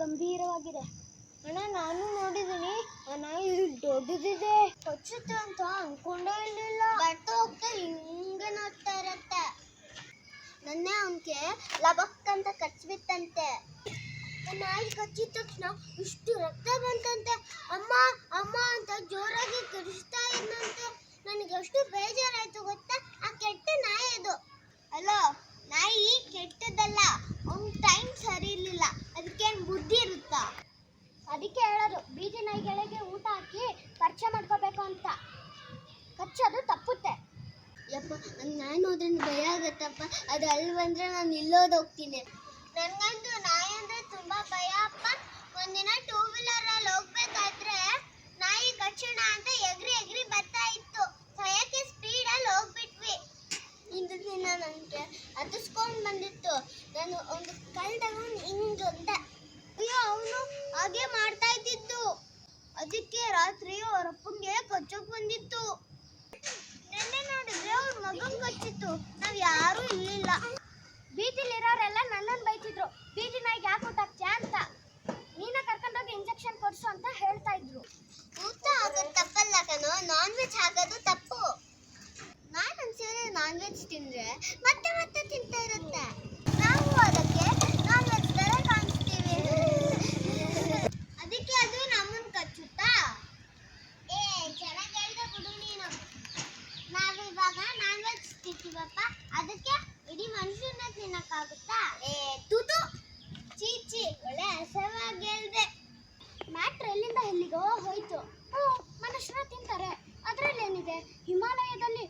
ಗಂಭೀರವಾಗಿದೆ. ಅಣ್ಣ, ನಾನು ನೋಡಿದೀನಿ. ನಾಯಿ ದೊಡ್ಡದಿದೆ. ಕಚ್ಚುತ್ತೆ ಅಂತ ಅನ್ಕೊಂಡೇ ಇರಲಿಲ್ಲ. ಬಟ್ಟೆ ಹೋಗ್ತಾ ಹಿಂಗೆ ನೋಡ್ತಾ ಇರತ್ತೆ ನನ್ನೇ ಅವನ್ಗೆ ಲಬಕ್ ಅಂತ ಕಚ್ಬಿತ್ತಂತೆ. ನಾಯಿ ಕಚ್ಚಿದ ತಕ್ಷಣ ಇಷ್ಟು ರಕ್ತ ಬಂತಂತೆ. ಅಮ್ಮ ಅಮ್ಮ ಅಂತ ಜೋರಾಗಿ ಕಡಿಸ್ತಾ ಇದ್ದಂತೆ ನನಗೆ ಅಷ್ಟು ಬೇಜಾರಾಯ್ತು ಗೊತ್ತಾ ಆ ಕೆಟ್ಟ ನಾಯಿ ಅದು ಅಲೋ ನಾಯಿ ಕೆಟ್ಟದಲ್ಲ ಅವ್ನ ಟೈಮ್ ಸರಿ ಇರಲಿಲ್ಲ ಅದಕ್ಕೇನು ಬುದ್ಧಿ ಇರುತ್ತಾ ಅದಕ್ಕೆ ಹೇಳೋದು ಬೀದಿ ನಾಯಿಗಳಿಗೆ ಊಟ ಹಾಕಿ ಪರಿಚಯ ಮಾಡ್ಕೋಬೇಕು ಅಂತ ಕಚ್ಚೋದು ತಪ್ಪುತ್ತೆ ಯಪ್ಪ ನಂಗೆ ನಾಯಿ ನೋಡಿದ್ರೆ ಭಯ ಆಗುತ್ತಪ್ಪ ಅದು ಅಲ್ಲಿ ಬಂದ್ರೆ ನಾನು ಇಲ್ಲೋದು ಹೋಗ್ತೀನಿ ನನಗಂತೂ ನಾಯಿ ಅಂದ್ರೆ ತುಂಬಾ ಭಯ ಅಪ್ಪ ಒಂದಿನ ಟೂ ವೀಲರ್ ಅಲ್ಲಿ ಹೋಗ್ಬೇಕಾದ್ರೆ ನಾಯಿ ಕಚ್ಚೋಣ ಅಂತ ಎಗ್ರಿ ಎಗ್ರಿ ಬರ್ತಾ ಇತ್ತು ಭಯಕ್ಕೆ ಸ್ಪೀಡ್ ಅಲ್ಲಿ ಹೋಗ್ಬಿಟ್ವಿ ಇಂದು ದಿನ ನನಗೆ ಹತ್ತಿಸ್ಕೊಂಡು ಬಂದಿತ್ತು ನಾನು ಒಂದು ಕಲ್ ತಗೊಂಡು ಹಿಂಗಂದೆ ಅಯ್ಯೋ ಅವನು ಹಾಗೆ ಮಾಡ್ತಾ ಇದ್ದಿದ್ದು ಅದಕ್ಕೆ ರಾತ್ರಿ ಅವ್ರ ಅಪ್ಪಂಗೆ ಕಚ್ಚೋಕ್ ಬಂದಿತ್ತು ನೆನ್ನೆ ನೋಡಿದ್ರೆ ಅವ್ರ ಮಗನ್ ಕಚ್ಚಿತ್ತು ನಾವ್ ಯಾರು ಇರ್ಲಿಲ್ಲ ಬೀದಿಲಿರೋರೆಲ್ಲ ನನ್ನನ್ನು ಬೈತಿದ್ರು ಬೀದಿ ನಾಯಿಗೆ ಯಾಕೆ ಊಟ ಹಾಕ್ತ್ಯಾ ಅಂತ ನೀನ ಕರ್ಕೊಂಡೋಗಿ ಇಂಜೆಕ್ಷನ್ ಕೊಡ್ಸು ಅಂತ ಹೇಳ್ತಾ ಇದ್ರು ಊಟ ಆಗೋದು ತಪ್ಪಲ್ಲ ಕಣೋ ನಾನ್ ವೆಜ್ ಆಗೋದು ತಪ್ಪು ನಾನು ಒಂದ್ಸರಿ ನಾನ್ ವೆಜ್ ತಿಂದ್ರೆ ಮತ್ತೆ ಮತ್ತೆ ತಿಂತಾ ಇರುತ್ತೆ. ನಾವು ಅದಕ್ಕೆ ನಾನ್ ವೆಜ್ ಕಾಣಿಸ್ತೀವಿ. ಅದಕ್ಕೆ ಅದು ನಮ್ಮನ್ ಕಚ್ಚುತ್ತಾ? ಏ, ಚೆನ್ನಾಗಿ ಹೇಳ್ದೆ ಬಿಡು ನೀನು. ನಾವಿವಾಗ ನಾನ್ ವೆಜ್ ತಿಂತೀವಪ್ಪ. ಅದಕ್ಕೆ ಇಡೀ ಮನುಷ್ಯನ ತಿನ್ನಕ್ಕಾಗುತ್ತಾ? ಏ ತೂತು ಚೀಚಿ ಒಳ್ಳೆ ಹಸವಾಗಿ ಹೇಳ್ದೆ. ಮ್ಯಾಟ್ರ್ ಎಲ್ಲಿಂದ ಎಲ್ಲಿಗೋ ಹೋಯ್ತು. ಹ್ಞೂ ಮನುಷ್ಯರ ತಿಂತಾರೆ. ಅದ್ರಲ್ಲಿ ಏನಿದೆ ಹಿಮಾಲಯದಲ್ಲಿ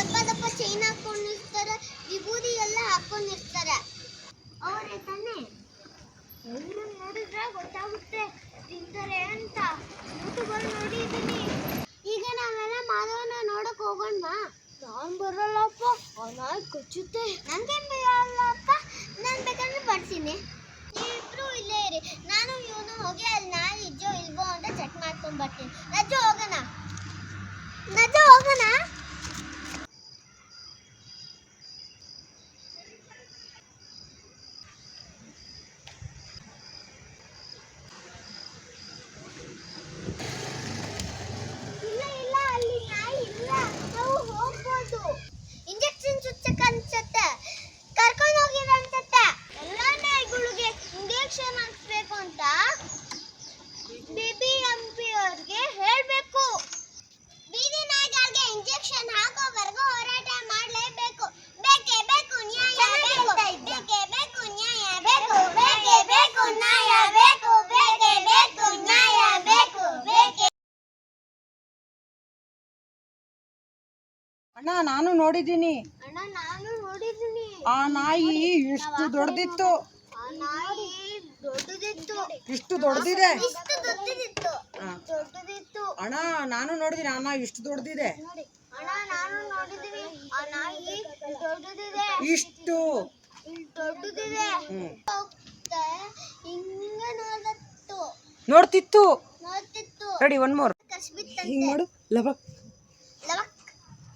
ದಪ್ಪ ದಪ್ಪ ಚೈನ್ ಹಾಕೊಂಡಿರ್ತಾರೆ, ವಿಭೂತಿ ಎಲ್ಲ ಹಾಕೊಂಡಿರ್ತಾರೆ. ಅವರೇ ತಾನೆ ಎಲ್ರು ನೋಡಿದ್ರೆ ಗೊತ್ತಾಗುತ್ತೆ, ತಿಂತಾರೆ ಅಂತ. ಯೂಟ್ಯೂಬಲ್ಲಿ ನೋಡಿದ್ದೀನಿ. ಈಗ ನಾವೆಲ್ಲ ಮಾಧವನ ನೋಡಕ್ ಹೋಗೋಣ ನಾನು ಬರಲ್ಲಪ್ಪ, ಆ ಕೊಚ್ಚುತ್ತೆ. ನಂಗೇನ್ ಬರಲ್ಲಪ್ಪ ನಾನು ಬೇಕಂದ್ರೆ ಬರ್ತೀನಿ. ಇಬ್ರು ಇಲ್ಲೇ ಇರಿ. ನಾನು, ಇವನು ಹೋಗಿ ಅಲ್ಲಿ ನಾಯಿ ಇಜ್ಜೋ ಇಲ್ವೋ ಅಂತ ಚೆಕ್ ಮಾಡ್ಕೊಂಡ್ ಬರ್ತೀನಿ. ನಜ್ಜು ಹೋಗೋಣ. ನಜ್ಜು ಹೋಗೋಣ? ಅಣ್ಣ ನಾನು ನೋಡಿದ್ದೀನಿ. ಅಣ್ಣ ನಾನು ನೋಡಿದ್ದೀನಿ. ಆ ನಾಯಿ ಎಷ್ಟು ದೊಡ್ಡದಿತ್ತು ಆ ನಾಯಿ ದೊಡ್ಡದಿತ್ತು. ಇಷ್ಟು ದೊಡ್ಡದಿದೆ ಇಷ್ಟು ದೊಡ್ಡದಿತ್ತು. ದೊಡ್ಡದಿತ್ತು. ಅಣ್ಣ ನಾನು ನೋಡಿದೀನಿ ಆ ನಾಯಿ ಇಷ್ಟು ದೊಡ್ಡದಿದೆ. ನೋಡಿ ಅಣ್ಣ ನಾನು ನೋಡಿದ್ದೀನಿ ಆ ನಾಯಿ ದೊಡ್ಡದಿದೆ. ಇಷ್ಟು. ದೊಡ್ಡದಿದೆ. ಹಿಂಗ ನೋಡ್ತಿತ್ತು. ನೋಡ್ತಿತ್ತು. Ready one more. ಹಿಂಗ್ ನೋಡು ಲಬಕ್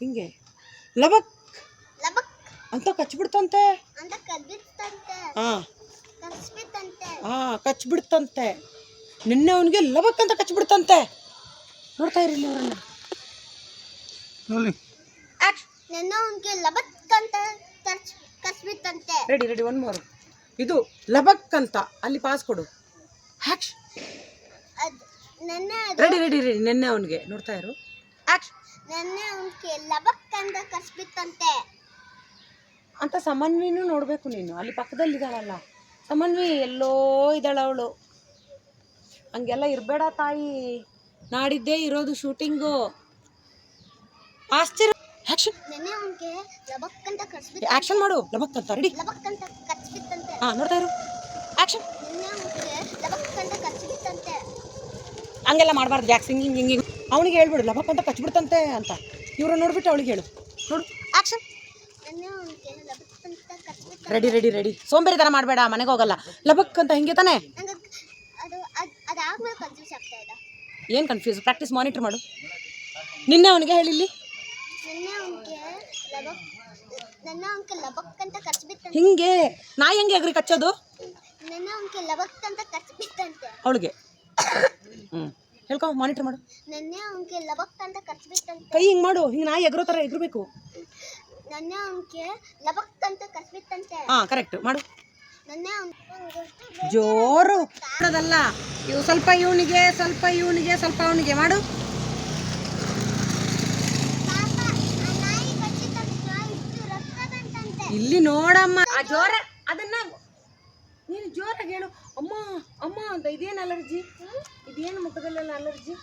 ಹಿಂಗೆ. ಲಬಕ್. ಲಬಕ್. ಅಂತ ಕಚ್ಬಿಡ್ತಂತೆ. ಅಂತ ಕದ್ಬಿತ್ತಂತೆ ಹಾ. ಕಸ್ಬಿತ್ತಂತೆ ಹಾ ಕಚ್ಬಿಡ್ತಂತೆ. ನಿನ್ನೆ ಅವನಿಗೆ ಲಬಕ್ ಅಂತ ಕಚ್ಬಿಡ್ತಂತೆ. ನೋಡ್ತಾ ಇರಿ ಅವರನ್ನ. ಅವ್ರನ್ನ ನಿನ್ನೆ ಅವ್ನಿಗೆ ಲಬಕ್ ಅಂತ ಕಚ್ ಕಸ್ಬಿತ್ತಂತೆ ರೆಡಿ ರೆಡಿ ಒನ್ ಮೋರ್ ಇದು ಲಬಕ್ ಅಂತ. ಅಲ್ಲಿ ಪಾಸ್ ಕೊಡು. ಹ್ಯಾಕ್ಷ್ ಅದ್ ನನ್ನ ಅದು. Ready ready ready. ನಿನ್ನೆ ಅವನಿಗೆ. ನೋಡ್ತಾ ಇರು. ಆಕ್ಷ್ ನನ್ನ ಅವನ್ಗೆ ಲಬಕ್ ಅಂತ ಕಸ್ಬಿತ್ತಂತೆ. ಅಂತ ಸಮನ್ವಿನೂ ನೋಡಬೇಕು ನೀನು. ಅಲ್ಲಿ ಪಕ್ಕದಲ್ಲಿ ಇದ್ದಾಳಲ್ಲ ಸಮನ್ವಿ ಎಲ್ಲೋ ಇದ್ದಾಳ ಅವಳು. ಹಂಗೆಲ್ಲ ಇರಬೇಡ ತಾಯಿ. ನಾಡಿದ್ದೇ ಇರೋದು ಶೂಟಿಂಗು. ಆಶ್ಚರ್ಯ ಆಕ್ಷನ್ ನೆನ್ನೆ ಅವನ್ಗೆ ಲಬಕ್ ಅಂತ ಕಸ್ಬಿತ್ತ ಆಕ್ಷನ್ ಮಾಡು. ಲಬಕ್ ಅಂತ ರೆಡಿ ಲಬಕ್ ಅಂತ ಕಚ್ಬಿತ್ತಂತೆ ಹಾಂ ನೋಡ್ತಾ ಇರು. ಆಕ್ಷನ್ ನೆನ್ನೆ ಅವನ್ಗೆ ಲಬಕ್ ಅಂತ ಕಚ್ಬಿತ್ತಂತೆ ಹಂಗೆಲ್ಲ ಮಾಡಬಾರ್ದು ಯಾಕೆ ಸಿಂಗಿಂಗ್ ಹಿಂಗಿಂಗ್ ಅವನಿಗೆ ಹೇಳ್ಬಿಡು ಲಬಕ್ ಅಂತ ಕಚ್ಬಿಡ್ತಂತೆ ಅಂತ. ಇವ್ರು ನೋಡ್ಬಿಟ್ಟು ಅವಳಿಗೆ ಹೇಳು. ನೋಡು. ಕಚ್ಬಿತ್ತ ರೆಡಿ ರೆಡಿ ರೆಡಿ ಸೋಂಬೇರಿ ಥರ ಮಾಡಬೇಡ ಮನೆಗೆ ಹೋಗಲ್ಲ. ಲಬಕ್ ಅಂತ ಹಿಂಗೆ ತಾನೆ? ಏನು ಕನ್ಫ್ಯೂಸ್ ಪ್ರಾಕ್ಟೀಸ್ ಮಾನಿಟರ್ ಮಾಡು. ನಿನ್ನೆ ಅವನಿಗೆ ಹೇಳಿಲ್ಲಿ? ಹಿಂಗೆ ನಾ ಹೆಂಗೆ ಅಗ್ರಿ ಕಚ್ಚೋದು? ಅವಳಿಗೆ. ಹೇಳ್ಕೊ ಮಾನಿಟರ್ ಮಾಡು. ನೆನ್ನೆ ಅವನಿಗೆ ಲಬಕ್ ಅಂತ ಖರ್ಚು ಕೈ ಹಿಂಗೆ ಮಾಡು ಹಿಂಗೆ ನಾಯಿ ಎಗರೋ ಥರ ಎಗ್ರಬೇಕು. ನೆನ್ನೆ ಅವನಿಗೆ ಲಬಕ್ ಅಂತ ಬಿತ್ತಂತೆ ಹಾಂ ಕರೆಕ್ಟ್ ಮಾಡು. ಜೋರು ಮಾಡೋದಲ್ಲ. ಇವು ಸ್ವಲ್ಪ ಇವನಿಗೆ ಸ್ವಲ್ಪ ಇವನಿಗೆ ಸ್ವಲ್ಪ ಅವನಿಗೆ. ಮಾಡು. ಇಲ್ಲಿ ನೋಡಮ್ಮ. ಆ ಜೋರ ಅದನ್ನ ನೀನು ಜೋರಾಗಿ ಹೇಳು. ಅಮ್ಮ ಅಮ್ಮ ಅಂತ ಇದೇನು ಅಲರ್ಜಿ ಇದೇನು ಮುಖದಲ್ಲೆಲ್ಲ ಅಲರ್ಜಿ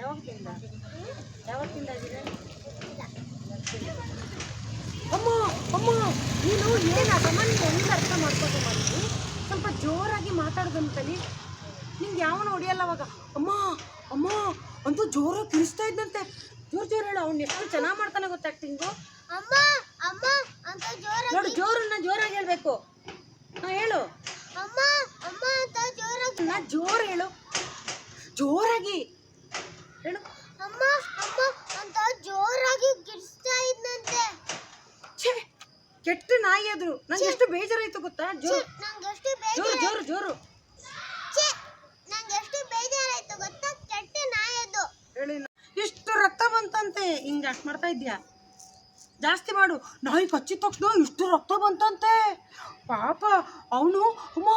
ಯಾವತ್ತಿಂದ ಯಾವತ್ತಿಂದ ಅಮ್ಮ ಅಮ್ಮ, ನೀನು ಏನು ನೀನು ಒಂದು ಅರ್ಥ ಮಾಡ್ಕೊಂಡು ಮಾಡಿದ್ವಿ ಸ್ವಲ್ಪ ಜೋರಾಗಿ ಮಾತಾಡ್ದಂತಲಿ ನಿಂಗೆ ಯಾವನು ಹೊಡಿಯಲ್ಲ ಅವಾಗ. ಅಮ್ಮ ಅಮ್ಮ, ಅಂತೂ ಜೋರಾಗಿ ಕಿರಿಸ್ತಾ ಇದ್ದಂತೆ ಜೋರು ಜೋರು ಹೇಳು, ಅವ್ನು ಎಷ್ಟು ಚೆನ್ನಾಗಿ ಮಾಡ್ತಾನೆ ಗೊತ್ತಾಗ್ತಿಂಗು ಅಮ್ಮ ಅಮ್ಮ, ಅಂತ ಹಾ ಹೇಳು. ಅಮ್ಮ ಅಮ್ಮ ಅಂತ ಜೋರಾಗಿ ನಾ ಜೋರು ಹೇಳು. ಜೋರಾಗಿ. ಹೇಳು. ಅಮ್ಮ ಅಮ್ಮ ಅಂತ ಜೋರಾಗಿ ಗಿರ್ಸ್ತಾ ಇದ್ನಂತೆ. ಛೇ ಕೆಟ್ಟ ನಾಯಿ ಅದು. ನಂಗೆ ಎಷ್ಟು ಬೇಜಾರಾಯ್ತು ಗೊತ್ತಾ? ಜೋರು. ನಂಗೆ ಎಷ್ಟು ಜೋರು ಬೇಜಾರ ಜೋರು ಜೋರು. ಛೆ, ನಂಗೆ ಎಷ್ಟು ಬೇಜಾರಾಯ್ತು ಗೊತ್ತಾ? ಕೆಟ್ಟ ನಾಯಿ ಅದು. ಹೇಳಿ. ಇಷ್ಟು ರಕ್ತ ಬಂತಂತೆ. ಹಿಂಗೆ ಅಷ್ಟು ಮಾಡ್ತಾ ಇದ್ಯಾ ಜಾಸ್ತಿ ಮಾಡು. ನಾಯಿ ಕಚ್ಚಿದ ತಕ್ಷಣ ಇಷ್ಟು ರಕ್ತ ಬಂತಂತೆ. ಪಾಪ ಅವನು ಅಮ್ಮ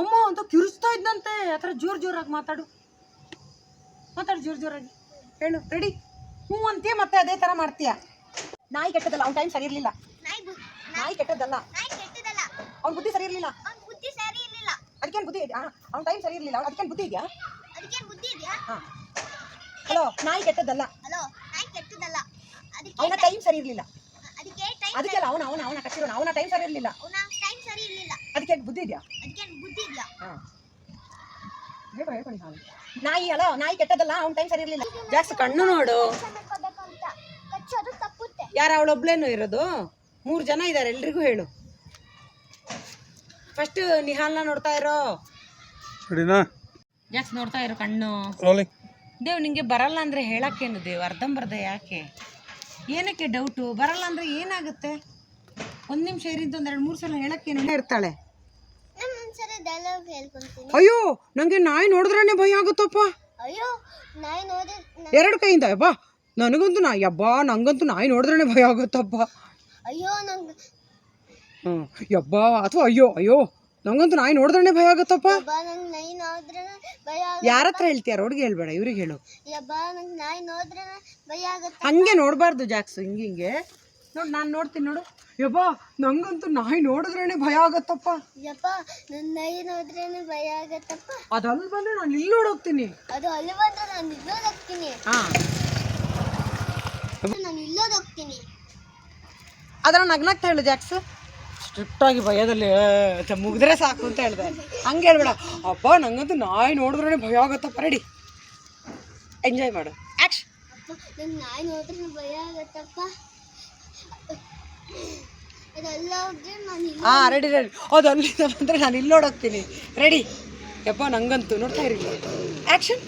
ಅಮ್ಮ ಅಂತ ಕಿರಿಸ್ತಾ ಇದ್ದಂತೆ ಆ ಥರ ಜೋರು ಜೋರಾಗಿ ಮಾತಾಡು. ಮಾತಾಡು ಜೋರು ಜೋರಾಗಿ. ಹೇಳು ರೆಡಿ ಹ್ಞೂ ಅಂತೀಯ ಮತ್ತೆ ಅದೇ ಥರ ಮಾಡ್ತೀಯ? ನಾಯಿ ಕೆಟ್ಟದಲ್ಲ ಅವ್ನ ಟೈಮ್ ಸರಿ ಇರಲಿಲ್ಲ ನಾಯಿ ಕೆಟ್ಟದಲ್ಲ ಅವ್ನ ಬುದ್ಧಿ ಸರಿ ಇರಲಿಲ್ಲ ಅವ್ನ ಬುದ್ಧಿ ಅದಕ್ಕೇನು ಇದೆಯಾ? ಅವ್ನ ಟೈಮ್ ಸರಿ ಇರಲಿಲ್ಲ ಅದಕ್ಕೇನು ಬುದ್ಧಿ ಇದೆಯಾ? ಹಾಂ. ಹಲೋ ನಾಯಿ ಕೆಟ್ಟದಲ್ಲ ಹಲೋ ನಾಯಿ ಕೆಟ್ಟದಲ್ಲ ಅದಕ್ಕೆ ಅವನ ಟೈಮ್ ಸರಿ ಇರಲಿಲ್ಲ ಅದಕ್ಕೆ ಅದಕ್ಕೆಲ್ಲ ಅವನ ಅವನ ಅವನ ಕಟ್ಟಿರೋನು. ಅವನ ಟೈಮ್ ಸರಿ ಇರಲಿಲ್ಲ. ಅವನ ಟೈಮ್ ಸರಿ ಇರ್ಲಿಲ್ಲ. ಅದಕ್ಕೆ ಬುದ್ಧಿ ಇದೆಯಾ? ಅದಕ್ಕೇನು ಬುದ್ಧಿ ಇದೆಯಾ? ಹಾಂ. ಹೇಳ್ಕೊ ಹೇಳ್ಕೊಳ್ಳಿ ಹಾಲು ನಾಯಿ ಅಲ್ಲ ನಾಯಿ ಕೆಟ್ಟದಲ್ಲ ಅವ್ನ ಟೈಮ್ ಸರಿ ಇರಲಿಲ್ಲ. ಜಾಸ್ತಿ ಕಣ್ಣು ನೋಡು. ಕಚ್ಚೋದು ತಪ್ಪುತ್ತೆ. ಯಾರು ಅವಳೊಬ್ಳೇನು ಇರೋದು? ಮೂರು ಜನ ಇದ್ದಾರೆ ಎಲ್ರಿಗೂ ಹೇಳು. ಫಸ್ಟ್ ನಿಹಾಲ್ನ ನೋಡ್ತಾ ಇರೋ. ಜಾಸ್ತಿ ನೋಡ್ತಾ ಇರೋ ಕಣ್ಣು. ದೇವ್ ನಿಂಗೆ ಬರಲ್ಲ ಅಂದ್ರೆ ಹೇಳಕ್ಕೇನು ದೇವ್? ಅರ್ಧಂಬರ್ಧ ಯಾಕೆ? ಏನಕ್ಕೆ ಡೌಟು ಬರಲ್ಲ ಅಂದರೆ ಏನಾಗುತ್ತೆ? ಒಂದು ನಿಮಿಷ ಏರಿಂತ ಒಂದು ಎರಡು ಮೂರು ಸಲ ಹೇಳಕ್ಕೇನು? ಇರ್ತಾಳೆ. ನಾನು ಒಂದ್ಸರಿ ಡೈಲಾಗ್ ಹೇಳ್ಕೊಂತೀನಿ. ಅಯ್ಯೋ ನನಗೆ ನಾಯಿ ನೋಡಿದ್ರೇ ಭಯ ಆಗುತ್ತಪ್ಪ. ಅಯ್ಯೋ ನಾಯಿ ನೋಡಿ ಎರಡು ಕೈಯಿಂದ ಅಬ್ಬಾ ನನಗಂತೂ ನಾಯಿ ಅಬ್ಬಾ ನಂಗಂತೂ ನಾಯಿ ನೋಡಿದ್ರೇ ಭಯ ಆಗುತ್ತಪ್ಪ. ಅಯ್ಯೋ ನಂಗೆ ಹ್ಞೂ ಯಬ್ಬಾ ಅಥವಾ ಅಯ್ಯೋ ಅಯ್ಯೋ ನಂಗಂತೂ ನಾಯಿ ನೋಡಿದ್ರೇ ಭಯ ಆಗುತ್ತಪ್ಪ. ನಂಗೆ ನಾಯಿ ನೋಡಿದ್ರೆ ಯಾರ ಹತ್ರ ಹೇಳ್ತೀಯ ರೋಡ್ಗೆ ಹೇಳ್ಬೇಡ ಇವ್ರಿಗೆ ಹೇಳು. ನಾಯಿ ನೋಡಿದ್ರೆ ಭಯ ಆಗುತ್ತೆ. ಹಂಗೆ ನೋಡಬಾರ್ದು ಜಾಕ್ಸು ಹಿಂಗೆ ಹಿಂಗೆ. ನೋಡಿ ನಾನು ನೋಡ್ತೀನಿ ನೋಡು. ಯಬ್ಬಾ ನಂಗಂತೂ ನಾಯಿ ನೋಡಿದ್ರೇನೆ ಭಯ ಆಗತ್ತಪ್ಪ. ಯಪ್ಪ ನನ್ನ ನಾಯಿ ನೋಡಿದ್ರೇನೆ ಭಯ ಆಗತ್ತಪ್ಪ. ಅದಲ್ಲಿ ಬಂದ್ರೆ ನಾನು ಇಲ್ಲಿ ನೋಡೋಗ್ತೀನಿ ಅದು ಅಲ್ಲಿ ಬಂದ್ರೆ ನಾನು ಇಲ್ಲೋದ್ ಹೋಗ್ತೀನಿ. ಹಾಂ. ನಾನು ಇಲ್ಲೋದ್ ಹೋಗ್ತೀನಿ. ಅದರ ನಗ್ನಗ್ತಾ ಹೇಳು ಜಾಕ್ಸ್. ಸ್ಟ್ರಿಕ್ಟಾಗಿ ಭಯದಲ್ಲಿ ಮುಗಿದ್ರೆ ಸಾಕು ಅಂತ ಹೇಳಿದೆ. ಹಂಗೆ ಹೇಳ್ಬೇಡ. ಅಪ್ಪ ನಂಗಂತೂ ನಾಯಿ ನೋಡಿದ್ರೆ ಭಯ ಆಗತ್ತಪ್ಪ ರೆಡಿ ಎಂಜಾಯ್ ಮಾಡು. ಆ್ಯಕ್ಷ ನಾಯಿ ನೋಡಿದ್ರೆ ಭಯ ಆಗತ್ತಪ್ಪ. ಹಾಂ ರೆಡಿ ರೆಡಿ ಅದು ಅಲ್ಲಿಂದ ಬಂದರೆ ನಾನು ಇಲ್ಲಿ ನೋಡೋಗ್ತೀನಿ ರೆಡಿ ಯಪ್ಪ ನಂಗಂತೂ ನೋಡ್ತಾ ಇರಿ. ಆ್ಯಕ್ಷನ್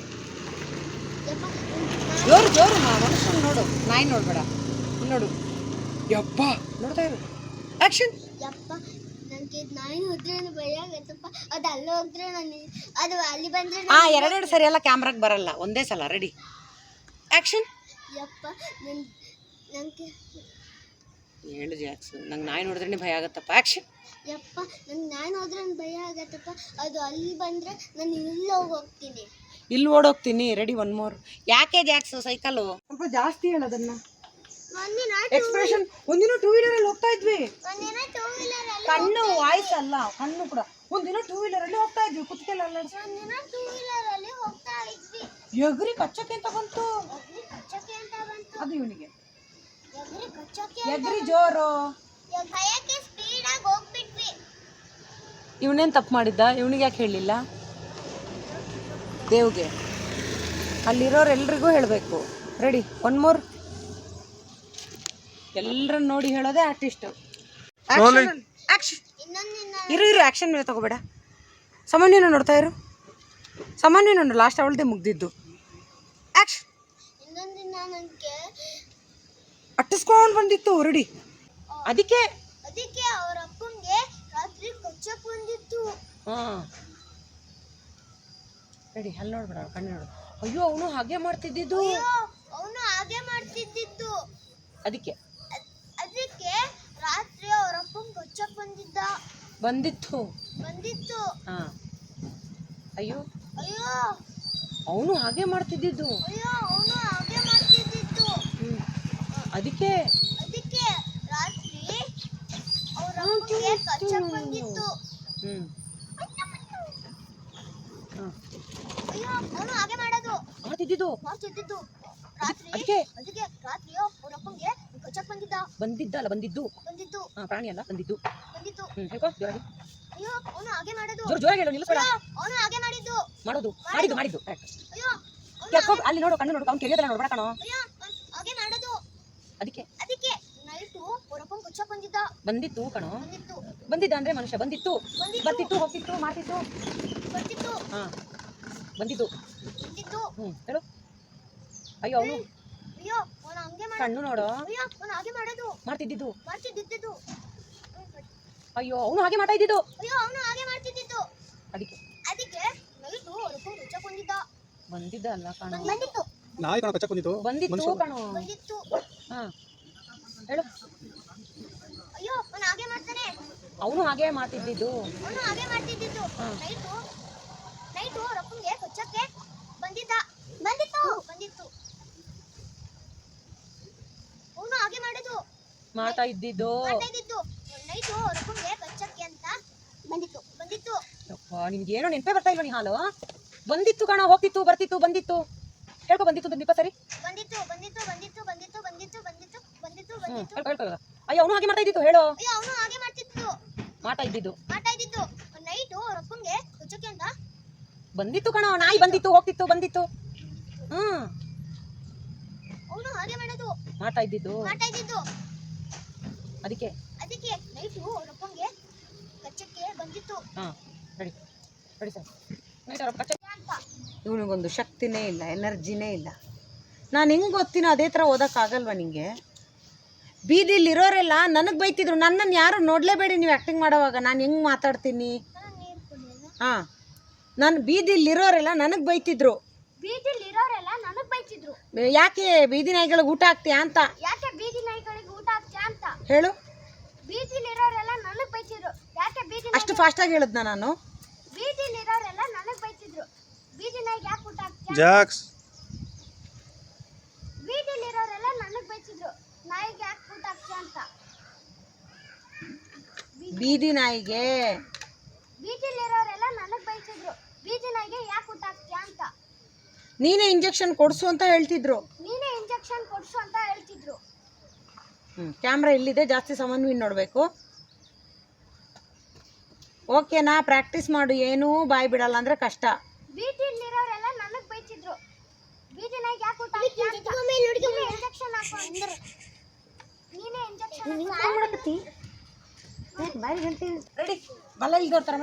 ಜೋರು ಜೋರು ನಾ ಮನುಷ್ಯನ ನೋಡು. ನಾಯಿ ನೋಡಬೇಡ. ನೋಡು. ಯಪ್ಪ ನೋಡ್ತಾ ಇರು. ಆ್ಯಕ್ಷನ್ ನನಗೆ ನಾಯಿ ನೋಡಿದ್ರೆ ಭಯ ಆಗತ್ತಪ್ಪ ಅದು ಅಲ್ಲಿ ಹೋದ್ರೆ ನಾನು ಅದು ಅಲ್ಲಿ ಬಂದ್ರೆ ಹಾಂ ಎರಡೆರಡು ಸರಿ ಎಲ್ಲ ಕ್ಯಾಮ್ರಾಗೆ ಬರಲ್ಲ. ಒಂದೇ ಸಲ ರೆಡಿ ಆ್ಯಕ್ಷನ್ ಯಪ್ಪ ನನ್ ನನಗೆ ಹೇಳು ಜಾಕ್ಸ್ ನಂಗೆ ನಾಯಿ ನೋಡಿದ್ರೆ ಭಯ ಆಗತ್ತಪ್ಪ. ಆ್ಯಕ್ಷನ್ ಯಪ್ಪ ನಂಗೆ ನಾಯಿ ನೋಡಿದ್ರೆ ಭಯ ಆಗತ್ತಪ್ಪ. ಅದು ಅಲ್ಲಿ ಬಂದರೆ ನಾನು ಇಲ್ಲಿ ಹೋಗ್ತೀನಿ. ಇಲ್ಲಿ ಓಡೋಗ್ತೀನಿ. ರೆಡಿ ಒನ್ ಮೋರ್ ಯಾಕೆ ಜಾಕ್ಸ್ ಸೈಕಲು ಸ್ವಲ್ಪ ಜಾಸ್ತಿ ಹೇಳೋದನ್ನ. ಎಕ್ಸ್ಪ್ರೆಷನ್ ಒಂದಿನ ಟೂ ವೀಲರ್ ಅಲ್ಲಿ ಹೋಗ್ತಾ ಇದ್ವಿ. ಅಲ್ಲಿ ಕಣ್ಣು ವಾಯ್ಸ್ ಅಲ್ಲ ಕಣ್ಣು ಕೂಡ. ಒಂದಿನ ಟೂ ಕುತ್ತಿಗೆಲ್ಲ ವೀಲರ್ ಅಲ್ಲಿ. ಹೋಗ್ತಾ ಇದ್ವಿ. ಅಂತ ಬಂತು. ಎಗ್ರಿ ಕಚ್ಚಕ್ಕೆ ಅಂತ ಬಂತು. ಅದು ಇವನಿಗೆ. ಎಗ್ರಿ ಜೋರು. ಇವನೇನು ತಪ್ಪು ಮಾಡಿದ್ದ? ಇವನಿಗೆ ಯಾಕೆ ಹೇಳಿಲ್ಲ? ದೇವ್ಗೆ. ಅಲ್ಲಿರೋರೆಲ್ರಿಗೂ ಹೇಳಬೇಕು. ರೆಡಿ ಒನ್ ಮೋರ್ ಎಲ್ಲರನ್ನ ನೋಡಿ ಹೇಳೋದೇ ಆರ್ಟಿಸ್ಟ್ ಇರು ಇರು ಆ್ಯಕ್ಷನ್ ಮೇಲೆ ತಗೋಬೇಡ. ಸಾಮಾನ್ಯನ ನೋಡ್ತಾ ಇರು. ಸಾಮಾನ್ಯ ನೋಡು ಲಾಸ್ಟ್ ಅವಳದೇ ಮುಗ್ದಿದ್ದು. ಅಟ್ಟಿಸ್ಕೊಂಡ್ ಅಟ್ಟಿಸ್ಕೊಂಡು ಬಂದಿತ್ತು ಹೊರಡಿ. ಅದಕ್ಕೆ? ಅದಕ್ಕೆ ಅವ್ರ ಅಪ್ಪಂಗೆ ರಾತ್ರಿ ಕೊಚ್ಚಕ್ ಬಂದಿತ್ತು. ಹಾಂ. ರೆಡಿ ಅಲ್ಲಿ ನೋಡ್ಬೇಡ ಕಣ್ಣು ನೋಡು ಅಯ್ಯೋ ಅವನು ಹಾಗೆ ಮಾಡ್ತಿದ್ದಿದ್ದು. ಅವನು ಹಾಗೆ ಮಾಡ್ತಿದ್ದಿದ್ದು. ಅದಕ್ಕೆ? ಅಪ್ಪನ್ ಬಂದಿದ್ದ? ಬಂದಿತ್ತು. ಬಂದಿತ್ತು. ಹಾ. ಅಯ್ಯೋ. ಅಯ್ಯೋ. ಅವನು ಹಾಗೆ ಮಾಡ್ತಿದ್ದಿದ್ದು. ಅಯ್ಯೋ ಅವನು ಹಾಗೆ ಮಾಡ್ತಿದ್ದಿತ್ತು. ಅದಕ್ಕೆ? ಅದಕ್ಕೆ ರಾತ್ರಿ ಅವ್ರ ಅಪ್ಪಂಗೆ ಕೊಚ್ಚಕ್ ಬಂದಿತ್ತು. ಹ್ಮ್. ಅಯ್ಯೋ ಅವನು ಹಾಗೆ ಮಾಡೋದು. ಮಾಡ್ತಿದ್ದಿದ್ದು. ಮಾಡ್ತಿದ್ದಿದ್ದು. ರಾತ್ರಿ ಅದಕ್ಕೆ? ಅದಕ್ಕೆ ರಾತ್ರಿಯೋ ಅವ್ರ ಅಪ್ಪಂಗೆ ಕೊಚ್ಚಕ್ ಬಂದಿದ್ದ? ಬಂದಿದ್ದಲ್ಲ ಬಂದಿದ್ದು. ಬಂದಿದ್ದು. ಹಾಂ ಪ್ರಾಣಿ ಅಲ್ಲ ಬಂದಿದ್ದು. ಬಂದಿತ್ತು ಹೇಳ್ಕೊ ಜೋರಾಗಿ. ಅಯ್ಯೋ ಅವನು ಹಾಗೆ ಮಾಡೋದು ಜೋರು ಜೋರಾಗಿ ಹೇಳು ನಿಲ್ಲಿಸ್ಬೇಡ. ಅವನು ಹಾಗೆ ಮಾಡಿದ್ದು. ಮಾಡೋದು ಮಾಡಿದ್ದು. ಮಾಡಿದ್ದು ಅಯ್ಯೋ ಅಲ್ಲಿ ನೋಡು ಕಣ್ಣು ನೋಡು ಅವ್ನು ಕೆರಿಯೋದಲ್ಲ ನೋಡ್ಬೇಡ ಕಣೋ. ಅಯ್ಯೋ ಅವ್ನ್ ಹಾಗೆ ಮಾಡೋದು. ಅದಕ್ಕೆ? ಅದಕ್ಕೆ ನೈಟು ಬಂದಿದ್ದ. ಬಂದಿತ್ತು ಕಣೋ. ಬಂದಿತ್ತು. ಬಂದಿದ್ದ ಅಂದ್ರೆ ಮನುಷ್ಯ ಬಂದಿತ್ತು. ಬಂದಿತ್ತು. ಬರ್ತಿತ್ತು ಹೋಗ್ತಿತ್ತು ಮಾಡ್ತಿತ್ತು ಬಂದಿತ್ತು ಹಾಂ ಬಂದಿದ್ದು. ಬಂದಿತ್ತು ಹ್ಞೂ ಹೇಳು. ಅಯ್ಯೋ ಅವನು ಅಯ್ಯೋ ಅವನು ಹಂಗೆ ಮಾಡ ಕಣ್ಣು ನೋಡು. ಅಯ್ಯೋ ಅವನು ಹಾಗೆ ಮಾಡೋದು. ಮಾಡ್ತಿದ್ದಿದ್ದು. ಮಾಡ್ತಿದ್ದಿದ್ದು. ಅಯ್ಯೋ ಅವನು ಹಾಗೆ ಮಾಡ್ತಾ ಇದ್ದಿದ್ದು. ಅಯ್ಯೋ ಅವನು ಹಾಗೆ ಮಾಡ್ತಿದ್ದಿದ್ದು. ಅದಕ್ಕೆ. ಬಂದಿದ್ದ ಬಂದಿದ್ದ ಅಲ್ಲ ಕಣೋ. ನಾಯಿ ಕಣ ಕಚ್ಚಕ್ ಬಂದಿತ್ತು ಬಂದಿತ್ತು ಕಣೋ. ಬಂದಿತ್ತು. ಹಾಂ. ಹೇಳು. ಅಯ್ಯೋ ಅವನು ಹಾಗೆ ಮಾಡ್ತಾನೆ. ಅವನು ಹಾಗೆ ಮಾಡ್ತಿದ್ದಿದ್ದು. ಅವನು ಹಾಗೆ ಮಾಡ್ತಿದ್ದಿದ್ದು. ನೈಟು ನೈಟು ಬಂದಿದ್ದ. ಬಂದಿತ್ತು. ಬಂದಿತ್ತು. ಅವನು ಹಾಗೆ ಮಾಡಿದ್ದು. ಮಾಡ್ತಾ ಇದ್ದಿದ್ದು. ಮಾಡ್ತಾ ಇದ್ದಿದ್ದು ನೈಟು ಕೊಚ್ಚಕ್ಕೆ ಅಂತ ಬಂದಿತ್ತು. ಬಂದಿತ್ತು. ಯಪ್ಪ ಏನೋ ನೆನಪೇ ಬರ್ತಾ ಇಲ್ವ ನೀ ಹಾಲು? ಬಂದಿತ್ತು ಕಣ ಹೋಗ್ತಿತ್ತು ಬರ್ತಿತ್ತು ಬಂದಿತ್ತು. ಹೇಳ್ಕೊ ಬಂದಿತ್ತು ದೀಪ ಸರಿ? ಬಂದಿತ್ತು ಬಂದಿತ್ತು ಬಂದಿತ್ತು ಬಂದಿತ್ತು ಬಂದಿತ್ತು ಬಂದಿತ್ತು ಬಂದಿತ್ತು ಬಂದಿತ್ತು. ಹೇಳ್ಕೊ ಹೇಳ್ಕೊ ಅಯ್ಯೋ ಅವನು ಹಾಗೆ ಮಾಡ್ತಾ ಇದ್ದಿತ್ತು ಹೇಳು. ಅಯ್ಯೋ ಅವನು ಹಾಗೆ ಮಾಡ್ತಿತ್ತು ಮಾಡ್ತಾ ಇದ್ದಿದ್ದು. ಮಾಡ್ತಾ ಇದ್ದಿದ್ದು. ನೈಟು ಕೊಚ್ಚಕ್ಕೆ ಅಂತ ಬಂದಿತ್ತು ಕಣ ನಾಯಿ ಬಂದಿತ್ತು ಹೋಗ್ತಿತ್ತು ಬಂದಿತ್ತು. ಹ್ಞೂ ಅವನು ಹಾಗೆ ಮಾಡೋದು. ಮಾಡ್ತಾ ಇದ್ದಿದ್ದು? ಮಾಡ್ತಾ ಇದ್ದಿದ್ದು. ಅದಕ್ಕೆ? ಅದಕ್ಕೆ ನೈಟು ರಪ್ಪಂಗೆ ಕಚ್ಚಕ್ಕೆ ಬಂದಿತ್ತು. ಹಾಂ ರೆಡಿ ರೆಡಿ ಸರ್. ನೈಟ್ ಅವ್ರ ಕಚ್ಚ ಅಂತ? ಇವನಿಗೊಂದು ಶಕ್ತಿನೇ ಇಲ್ಲ ಎನರ್ಜಿನೇ ಇಲ್ಲ. ನಾನು ಹೆಂಗೆ ಗೊತ್ತಿನೋ ಅದೇ ಥರ ಓದೋಕ್ಕಾಗಲ್ವ ನಿಂಗೆ? ಬೀದಿಲಿರೋರೆಲ್ಲ ನನಗೆ ಬೈತಿದ್ರು ನನ್ನನ್ನು ಯಾರು ನೋಡಲೇಬೇಡಿ ನೀವು ಆ್ಯಕ್ಟಿಂಗ್ ಮಾಡೋವಾಗ ನಾನು ಹೆಂಗೆ ಮಾತಾಡ್ತೀನಿ? ಹಾಂ ನಾನು ಬೀದಿಲಿರೋರೆಲ್ಲ ನನಗೆ ಬೈತಿದ್ರು. ಬೀದಿಲಿ ಇರೋರೆಲ್ಲ ನನಗ್ ಬೈತಿದ್ರು. ಯಾಕೆ ಬೀದಿ ನಾಯಿಗಳಿಗೆ ಊಟ ಹಾಕ್ತೀಯಾ ಅಂತ? ಯಾಕೆ ಬೀದಿ ನಾಯಿಗಳಿಗೆ ಊಟ ಆಗ್ತೀಯ ಅಂತ? ಹೇಳು. ಬೀದಿಲಿ ಇರೋರೆಲ್ಲ ನನಗ್ ಬೈತಿದ್ರು. ಯಾಕೆ ಬೀದಿ ಅಷ್ಟು ಫಾಸ್ಟಾಗಿ ಹೇಳಿದ್ನ ನಾನು? ಬೀದಿಲಿ ಇರೋರೆಲ್ಲ ನನಗ್ ಬೈತಿದ್ರು. ಬೀದಿ ನಾಯಿಗೆ ಯಾಕೆ ಊಟ ಹಾಕ್ತೀಯ? ಜಾಕ್ಸ್. ಬೀದಿಲಿ ಇರೋರೆಲ್ಲ ನನಗ್ ಬೈತಿದ್ರು. ನಾಯಿಗೆ ಯಾಕೆ ಊಟ ಹಾಕ್ತೀಯ ಅಂತ. ಬೀದಿ ನಾಯಿಗೆ. ಬೀದಿಲಿ ಇರೋರೆಲ್ಲ ನನಗ್ ಬೈತಿದ್ರು. ಬೀದಿ ನಾಯಿಗೆ ಯಾಕೆ ಊಟ ಆಗ್ತೀಯ ಅಂತ. ನೀನೇ ಇಂಜೆಕ್ಷನ್ ಕೊಡಿಸು ಅಂತ ಹೇಳ್ತಿದ್ರು. ನೀನೇ ಇಂಜೆಕ್ಷನ್ ಕೊಡ್ಸು ಅಂತ ಹೇಳ್ತಿದ್ರು. ಹ್ಞೂ ಕ್ಯಾಮ್ರಾ ಇಲ್ಲಿದೆ ಜಾಸ್ತಿ ಸಮನ್ವಿನ್ ನೋಡಬೇಕು. ಓಕೆನಾ ಪ್ರಾಕ್ಟೀಸ್ ಮಾಡು ಏನೂ ಬಾಯಿ ಬಿಡಲ್ಲ ಅಂದರೆ ಕಷ್ಟ. ಬೀದಿಲಿರೋರೆಲ್ಲ ನನಗೆ ಬೈತಿದ್ರು. ಬೀದಿ ನಾಯಿಗೆ ಯಾಕೆ ಊಟ ಹಾಕ್ತೀಯ ಅಂತ. ನೀನೇ ಇಂಜೆಕ್ಷನ್ ನೀನೇ ಇಂಜೆಕ್ಷನ್ ರೆಡಿ. ಬಲ್ಲ ಇಲ್ದೋರ್ತಾರ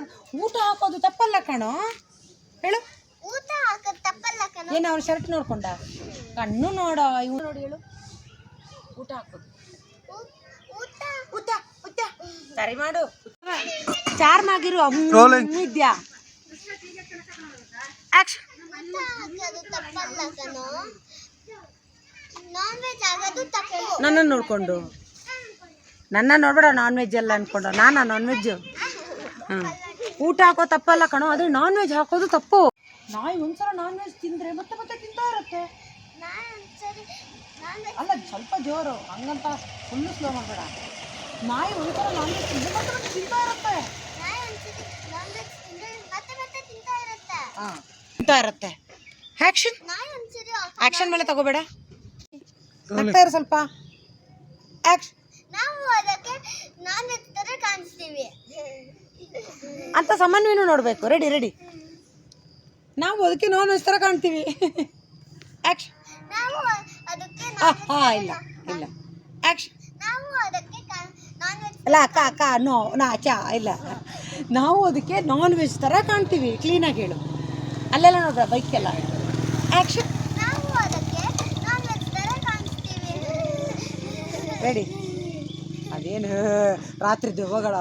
ಊಟ ಹಾಕೋದು ತಪ್ಪಲ್ಲ ಕಣೋ. ಹೇಳು. ಊಟ ಹಾಕೋದ್ ತಪ್ಪಲ್ಲ ಕಣ. ಏನು ಅವ್ನ ಶರ್ಟ್ ನೋಡ್ಕೊಂಡ? ಕಣ್ಣು ನೋಡ ಇವ್ ನೋಡಿ ಹೇಳು. ಊಟ ಹಾಕೋದು ಊಟ. ಊಟ ಊಟ. ಸರಿ ಮಾಡು. ಚಾರ್ಮ್ ಆಗಿರು. ಇದ್ಯಾ ನನ್ನ ನೋಡ್ಕೊಂಡು. ನನ್ನ ನೋಡ್ಬೇಡ ನಾನ್ ವೆಜ್ ಎಲ್ಲ ಅನ್ಕೊಂಡು. ನಾನಾ ನಾನ್ ವೆಜ್ ಹಾಂ ಊಟ ಹಾಕೋ ತಪ್ಪಲ್ಲ ಕಣೋ ಆದರೆ ನಾನ್ ವೆಜ್ ಹಾಕೋದು ತಪ್ಪು. ನಾಯಿ ಒಂದ್ಸಲ ನಾನ್ ವೆಜ್ ತಿಂದರೆ ಮತ್ತೆ ಮತ್ತೆ ತಿಂತಾ ಇರುತ್ತೆ. ನಾನ್ ಸರಿ ನಾನ್ ಅಲ್ಲ ಸ್ವಲ್ಪ ಜೋರು. ಹಂಗಂತ ಫುಲ್ಲು ಸ್ಲೋ ಮಾಡಬೇಡ. ನಾಯಿ ಒಂದ್ಸಲ ನಾನ್ ವೆಜ್ ತಿಂದರೆ ಮತ್ತೆ ಮತ್ತೆ ತಿಂತಾ ಇರುತ್ತೆ. ನಾಯಿ ಒಂದ್ಸತಿ ನಾನ್ ವೆಜ್ ತಿಂದ್ರೆ ಮತ್ತೆ ಮತ್ತೆ ತಿಂತಾ ಇರುತ್ತೆ. ಹಾಂ ತಿಂತಾ ಇರುತ್ತೆ. ಆ್ಯಕ್ಷನ್ ಆ್ಯಕ್ಷನ್ ಮೇಲೆ ತಗೋಬೇಡ. ನಗ್ತಾ ಇರು ಸ್ವಲ್ಪ. ಆ್ಯಕ್ಷನ್ ನಾವು ಅದಕ್ಕೆ ನಾನು ಕಾಣಿಸ್ತೀವಿ. ಅಂತ ಸಮನ್ವಿನೂ ನೋಡಬೇಕು. ರೆಡಿ ರೆಡಿ ನಾವು ಅದಕ್ಕೆ ನಾನ್ ವೆಜ್ ಥರ ಕಾಣ್ತೀವಿ. ಆ್ಯಕ್ಷನ್ ನಾವು ಅದಕ್ಕೆ ಹಾಂ ಇಲ್ಲ ಇಲ್ಲ. ಆ್ಯಕ್ಷನ್ ನಾವು ಅದಕ್ಕೆ ನಾನ್ ವೆಜ್ ಅಲ್ಲ ಅಕ್ಕ ಅಕ್ಕ ನೋ ನಾ ಚಾ ಇಲ್ಲ. ನಾವು ಅದಕ್ಕೆ ನಾನ್ ವೆಜ್ ಥರ ಕಾಣ್ತೀವಿ. ಕ್ಲೀನಾಗಿ ಹೇಳು. ಅಲ್ಲೆಲ್ಲ ನೋಡ್ರ ಬೈಕೆಲ್ಲ ಆ್ಯಕ್ಷನ್ ರೆಡಿ ಅದೇನು ರಾತ್ರಿ ದೆವ್ವಗಳ